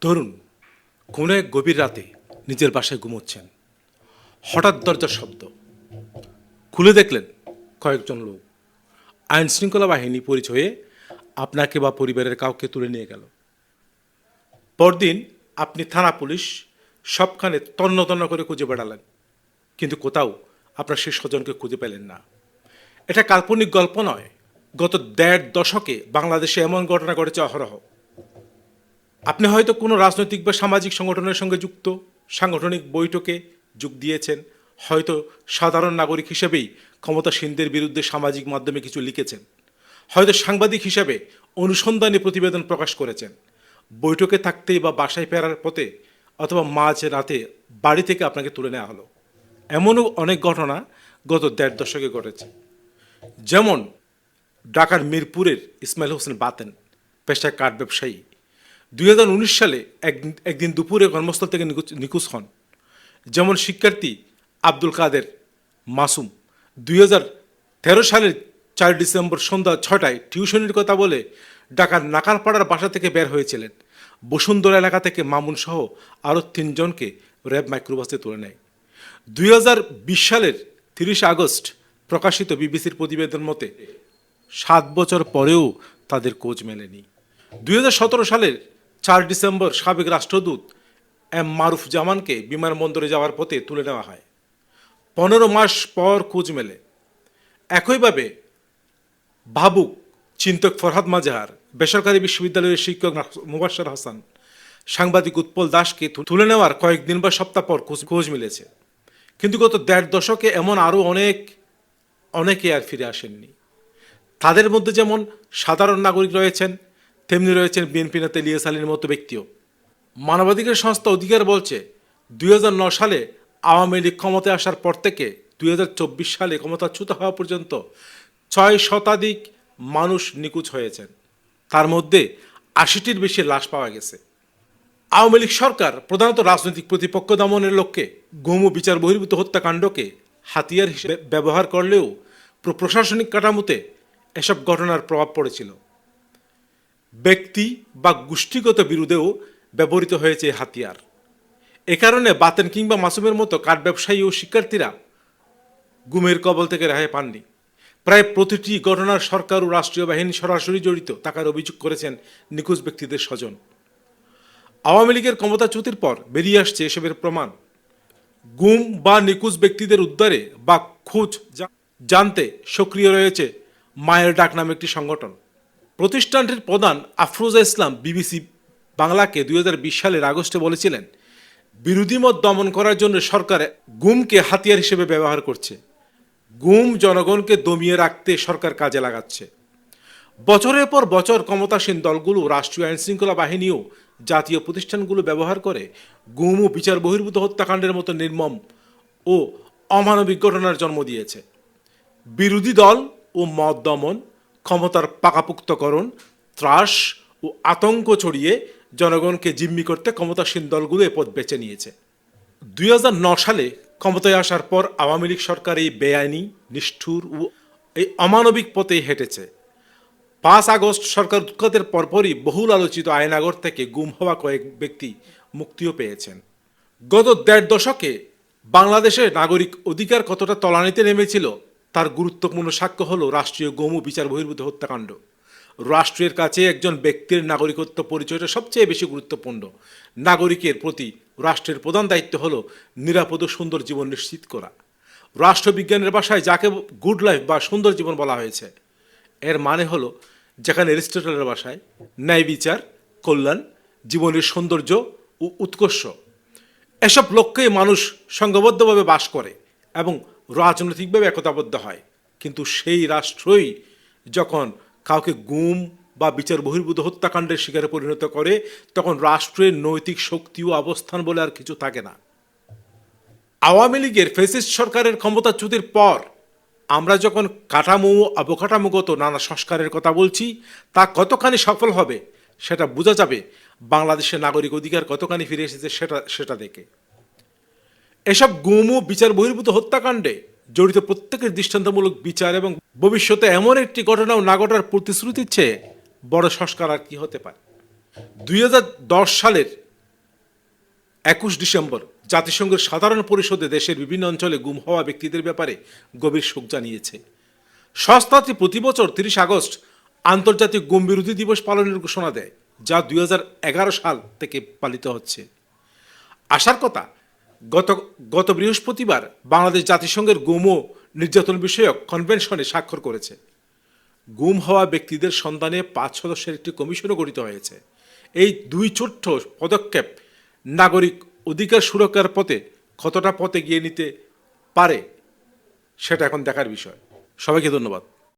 ধরুন কোনো এক গভীর রাতে নিজের বাসায় ঘুমোচ্ছেন। হঠাৎ দরজার শব্দ। খুলে দেখলেন কয়েকজন লোক। আইন শৃঙ্খলা বাহিনী পরিচয়ে আপনাকে বা পরিবারের কাউকে তুলে নিয়ে গেল। পরদিন আপনি থানা পুলিশ সবখানে তন্ন তন্ন করে খুঁজে বেড়ালেন। কিন্তু কোথাও আপনার সেই স্বজনকে খুঁজে পেলেন না। এটা কাল্পনিক গল্প নয়। গত দেড় দশকে বাংলাদেশে এমন ঘটনা ঘটেছে অহরহ। আপনি হয়তো কোনো রাজনৈতিক বা সামাজিক সংগঠনের সঙ্গে যুক্ত, সাংগঠনিক বৈঠকে যোগ দিয়েছেন, হয়তো সাধারণ নাগরিক হিসেবেই ক্ষমতাসীনদের বিরুদ্ধে সামাজিক মাধ্যমে কিছু লিখেছেন, হয়তো সাংবাদিক হিসেবে অনুসন্ধানী প্রতিবেদন প্রকাশ করেছেন, বৈঠকে থাকতেই বা বাসায় ফেরার পথে অথবা মাঝ রাতে বাড়ি থেকে আপনাকে তুলে নেওয়া হলো। এমনও অনেক ঘটনা গত দেড় দশকে ঘটেছে। যেমন ঢাকার মিরপুরের ইসমাইল হোসেন বাতেন, পেশায় কাঠ ব্যবসায়ী। দুই হাজার উনিশ সালে এক- একদিন দুপুরে কর্মস্থল থেকে নিখোঁজ- হন। যেমন শিক্ষার্থী আব্দুল কাদের মাসুম। দুই সালের চার ডিসেম্বর সন্ধ্যা ছটায় টিউশনের কথা বলে ঢাকার নাকালপাড়ার বাসা থেকে বের হয়েছিলেন। বসুন্ধরা এলাকা থেকে মামুন সহ আরও তিনজনকে র্যাব মাইক্রোবাসে তুলে নেয়। দুই হাজার বিশ সালের তিরিশে আগস্ট প্রকাশিত বিবিসির প্রতিবেদন মতে সাত বছর পরেও তাদের খোঁজ মেলেনি। দুই সালের চার ডিসেম্বর সাবেক রাষ্ট্রদূত এম মারুফ জামানকে বিমানবন্দরে যাওয়ার পথে তুলে নেওয়া হয়। পনেরো মাস পর খোঁজ মেলে। একইভাবে ভাবুক চিন্তক ফরহাদ মাজাহার, বেসরকারি বিশ্ববিদ্যালয়ের শিক্ষক মুবাসর হাসান, সাংবাদিক উৎপল দাসকে তুলে নেওয়ার কয়েকদিন বা সপ্তাহ পর খোঁজ- মিলেছে। কিন্তু গত দেড় দশকে এমন আরও অনেক, অনেকে আর ফিরে আসেননি। তাদের মধ্যে যেমন সাধারণ নাগরিক রয়েছেন তেমনি রয়েছেন বিএনপি নেতা ইলিয়াস আলীর মতো ব্যক্তিও। মানবাধিকার সংস্থা অধিকার বলছে, দুই সালে আওয়ামী লীগ ক্ষমতায় আসার পর থেকে দুই হাজার চব্বিশ সালে ক্ষমতাচ্যুত হওয়া পর্যন্ত ছয় শতাধিক মানুষ নিখোঁজ হয়েছেন। তার মধ্যে আশিটির বেশি লাশ পাওয়া গেছে। আওয়ামী লীগ সরকার প্রধানত রাজনৈতিক প্রতিপক্ষ দমনের লক্ষ্যে গুম বিচার বহির্ভূত হত্যাকাণ্ডকে হাতিয়ার হিসেবে ব্যবহার করলেও প্র- প্রশাসনিক কাঠামোতে এসব ঘটনার প্রভাব পড়েছিল। ব্যক্তি বা গোষ্ঠীগত বিরোধেও ব্যবহৃত হয়েছে হাতিয়ার। এ কারণে বাতেন কিংবা মাসুমের মতো কাঠ ব্যবসায়ী ও শিক্ষার্থীরা গুমের কবল থেকে রেহাই পাননি। প্রায় প্রতিটি ঘটনার সরকার ও রাষ্ট্রীয় বাহিনী সরাসরি জড়িত থাকার অভিযোগ করেছেন নিখোঁজ ব্যক্তিদের স্বজন। আওয়ামী লীগের ক্ষমতাচ্যুতির পর বেরিয়ে আসছে এসবের প্রমাণ। গুম বা নিখোঁজ ব্যক্তিদের উদ্ধারে বা খোঁজ জানতে সক্রিয় রয়েছে মায়ের ডাক নামে একটি সংগঠন। প্রতিষ্ঠানটির প্রধান আফরোজা ইসলাম বিবিসি বাংলাকে দুই হাজার বিশ সালের আগস্টে বলেছিলেন, বিরোধী মত দমন করার জন্য সরকার গুমকে হাতিয়ার হিসেবে ব্যবহার করছে। গুম জনগণকে দমিয়ে রাখতে সরকার কাজে লাগাচ্ছে। বছরের পর বছর ক্ষমতাসীন দলগুলো রাষ্ট্রীয় আইন শৃঙ্খলা বাহিনীও জাতীয় প্রতিষ্ঠানগুলো ব্যবহার করে গুম ও বিচার বহির্ভূত হত্যাকাণ্ডের মতো নির্মম ও অমানবিক ঘটনার জন্ম দিয়েছে। বিরোধী দল ও মত দমন ক্ষমতার পাকাপুক্তকরণ ত্রাস ও আতঙ্ক ছড়িয়ে জনগণকে জিম্মি করতে ক্ষমতাসীন দলগুলো এ পথ বেছে নিয়েছে। দুই সালে ক্ষমতায় আসার পর আওয়ামী লীগ সরকার এই বেআইনি, নিষ্ঠুর ও এই অমানবিক পথে হেঁটেছে। পাঁচ আগস্ট সরকার উৎখাতের পরপরই বহুল আলোচিত আয়নাগর থেকে গুম হওয়া কয়েক ব্যক্তি মুক্তিও পেয়েছেন। গত দেড় দশকে বাংলাদেশের নাগরিক অধিকার কতটা তলানিতে নেমেছিল তার গুরুত্বপূর্ণ সাক্ষ্য হলো রাষ্ট্রীয় গম বিচার বহির্ভূত হত্যাকাণ্ড। রাষ্ট্রের কাছে একজন ব্যক্তির নাগরিকত্ব পরিচয়টা সবচেয়ে বেশি গুরুত্বপূর্ণ। নাগরিকের প্রতি রাষ্ট্রের প্রধান দায়িত্ব হলো নিরাপদ ও সুন্দর জীবন নিশ্চিত করা। রাষ্ট্রবিজ্ঞানের ভাষায় যাকে গুড লাইফ বা সুন্দর জীবন বলা হয়েছে, এর মানে হলো যেখানে অ্যারিস্টটলের ভাষায় ন্যায় বিচার, কল্যাণ, জীবনের সৌন্দর্য ও উৎকর্ষ। এসব লক্ষ্যে মানুষ সংঘবদ্ধভাবে বাস করে এবং রাজনৈতিকভাবে একতাবদ্ধ হয়। কিন্তু সেই রাষ্ট্রই যখন কাউকে গুম বা বিচার বহির্ভূত হত্যাকাণ্ডের শিকারে পরিণত করে, তখন রাষ্ট্রের নৈতিক শক্তি ও অবস্থান বলে আর কিছু থাকে না। আওয়ামী লীগের ফেসিস্ট সরকারের ক্ষমতাচ্যুতির পর আমরা যখন কাঠামো অবকাঠামোগত নানা সংস্কারের কথা বলছি, তা কতখানি সফল হবে সেটা বোঝা যাবে। বাংলাদেশের নাগরিক অধিকার কতখানি ফিরে এসেছে সেটা সেটা দেখে। এসব গুম ও বিচার বহির্ভূত হত্যাকাণ্ডে জড়িত প্রত্যেকের দৃষ্টান্তমূলক বিচার এবং ভবিষ্যতে এমন একটি ঘটনাও না ঘটার প্রতিশ্রুতির চেয়ে বড় সংস্কার আর কি হতে পারে? দুই সালের একুশ ডিসেম্বর জাতিসংঘের সাধারণ পরিষদে দেশের বিভিন্ন অঞ্চলে গুম হওয়া ব্যক্তিদের ব্যাপারে গভীর শোক জানিয়েছে। সংস্থাটি প্রতি বছর তিরিশ আগস্ট আন্তর্জাতিক গুম বিরোধী দিবস পালনের ঘোষণা দেয়, যা দুই হাজার এগারো সাল থেকে পালিত হচ্ছে। আসার কথা গত গত বৃহস্পতিবার বাংলাদেশ জাতিসংঘের গুম ও নির্যাতন বিষয়ক কনভেনশনে স্বাক্ষর করেছে। গুম হওয়া ব্যক্তিদের সন্ধানে পাঁচ সদস্যের একটি কমিশনও গঠিত হয়েছে। এই দুই ছোট্ট পদক্ষেপ নাগরিক অধিকার সুরক্ষার পথে কতটা পথে গিয়ে নিতে পারে, সেটা এখন দেখার বিষয়। সবাইকে ধন্যবাদ।